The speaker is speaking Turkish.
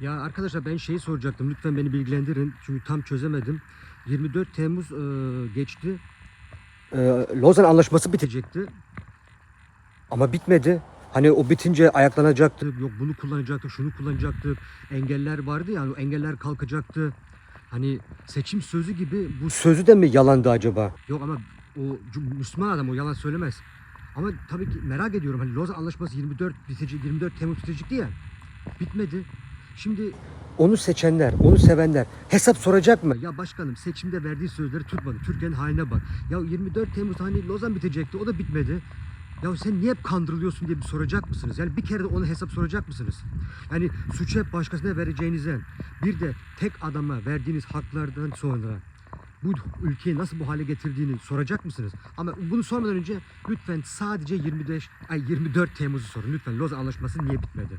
Ya arkadaşlar ben şeyi soracaktım. Lütfen beni bilgilendirin. Çünkü tam çözemedim. 24 Temmuz e, geçti. E, Lozan Anlaşması bitecekti. Ama bitmedi. Hani o bitince ayaklanacaktı. Yok bunu kullanacaktık, şunu kullanacaktık. Engeller vardı yani engeller kalkacaktı. Hani seçim sözü gibi bu sözü de mi yalandı acaba? Yok ama o Müslüman adam o yalan söylemez. Ama tabii ki merak ediyorum hani Lozan Anlaşması 24 bitecek 24 Temmuz bitecekti ya. Bitmedi. Şimdi onu seçenler, onu sevenler hesap soracak mı? Ya başkanım seçimde verdiği sözleri tutmadı. Türkiye'nin haline bak. Ya 24 Temmuz hani Lozan bitecekti o da bitmedi. Ya sen niye hep kandırılıyorsun diye bir soracak mısınız? Yani bir kere de ona hesap soracak mısınız? Yani suçu hep başkasına vereceğinizden bir de tek adama verdiğiniz haklardan sonra bu ülkeyi nasıl bu hale getirdiğini soracak mısınız? Ama bunu sormadan önce lütfen sadece 25 ay 24 Temmuz'u sorun. Lütfen Lozan Anlaşması niye bitmedi?